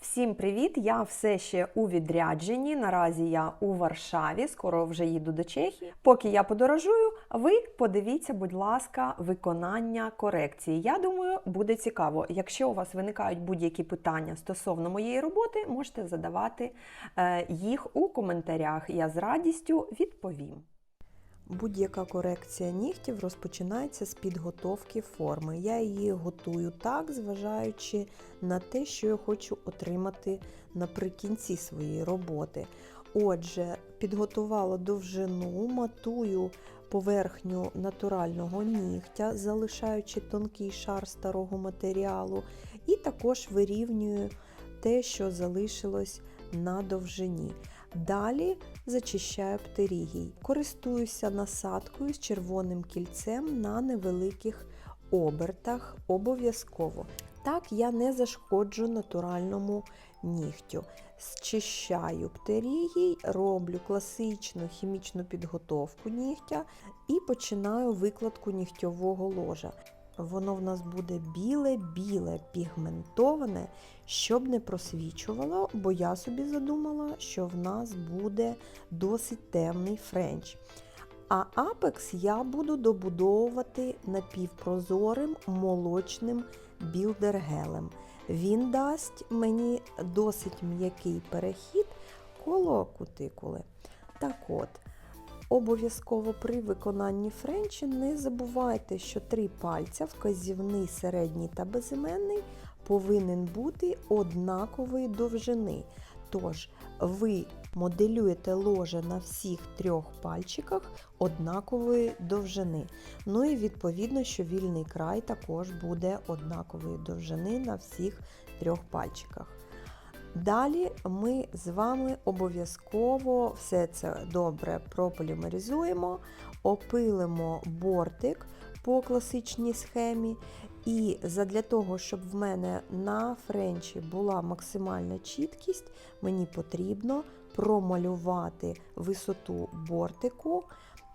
Всім привіт! Я все ще у відрядженні. Наразі я у Варшаві, скоро вже їду до Чехії. Поки я подорожую, ви подивіться, будь ласка, виконання корекції. Я думаю, буде цікаво. Якщо у вас виникають будь-які питання стосовно моєї роботи, можете задавати е, їх у коментарях. Я з радістю відповім. Будь-яка корекція нігтів розпочинається з підготовки форми. Я її готую так, зважаючи на те, що я хочу отримати наприкінці своєї роботи. Отже, підготувала довжину, матую поверхню натурального нігтя, залишаючи тонкий шар старого матеріалу, і також вирівнюю те, що залишилось на довжині. Далі зачищаю птерігій. Користуюся насадкою з червоним кільцем на невеликих обертах обов'язково. Так я не зашкоджу натуральному нігтю. Зчищаю птерігій, роблю класичну хімічну підготовку нігтя і починаю викладку нігтьового ложа. Воно в нас буде біле-біле, пігментоване, щоб не просвічувало, бо я собі задумала, що в нас буде досить темний френч. А апекс я буду добудовувати напівпрозорим молочним білдергелем. Він дасть мені досить м'який перехід коло кутикули. Так от, Обов'язково при виконанні френчі не забувайте, що три пальця, вказівний, середній та безіменний, повинен бути однакової довжини. Тож, ви моделюєте ложе на всіх трьох пальчиках однакової довжини. Ну і відповідно, що вільний край також буде однакової довжини на всіх трьох пальчиках. Далі ми з вами обов'язково все це добре прополімеризуємо, опилимо бортик по класичній схемі. І задля того, щоб в мене на френчі була максимальна чіткість, мені потрібно промалювати висоту бортику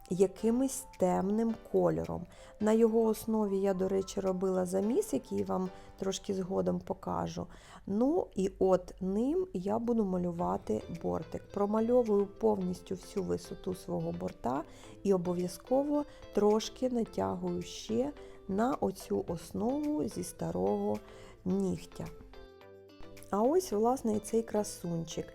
якимось темним кольором. На його основі я, до речі, робила заміс, який вам трошки згодом покажу. Ну і от ним я буду малювати бортик. Промальовую повністю всю висоту свого борта і обов'язково трошки натягую ще на оцю основу зі старого нігтя. А ось, власне, і цей красунчик.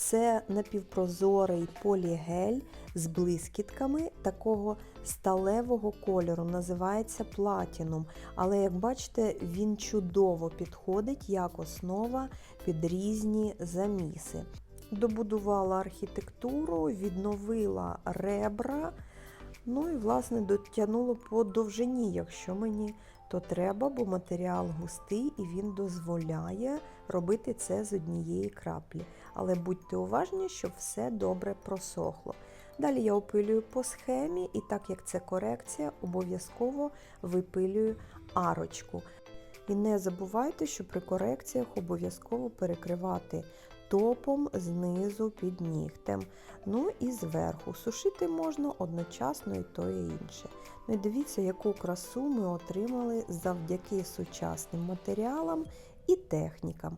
Це напівпрозорий полігель з блискітками такого сталевого кольору, називається платінум. Але, як бачите, він чудово підходить як основа під різні заміси. Добудувала архітектуру, відновила ребра, ну і, власне, дотягнула по довжині, якщо мені то треба, бо матеріал густий і він дозволяє робити це з однієї краплі. Але будьте уважні, щоб все добре просохло. Далі я опилюю по схемі, і так як це корекція, обов'язково випилюю арочку. І не забувайте, що при корекціях обов'язково перекривати топом знизу під нігтем. Ну і зверху. Сушити можна одночасно і то і інше. Ну і дивіться, яку красу ми отримали завдяки сучасним матеріалам і технікам.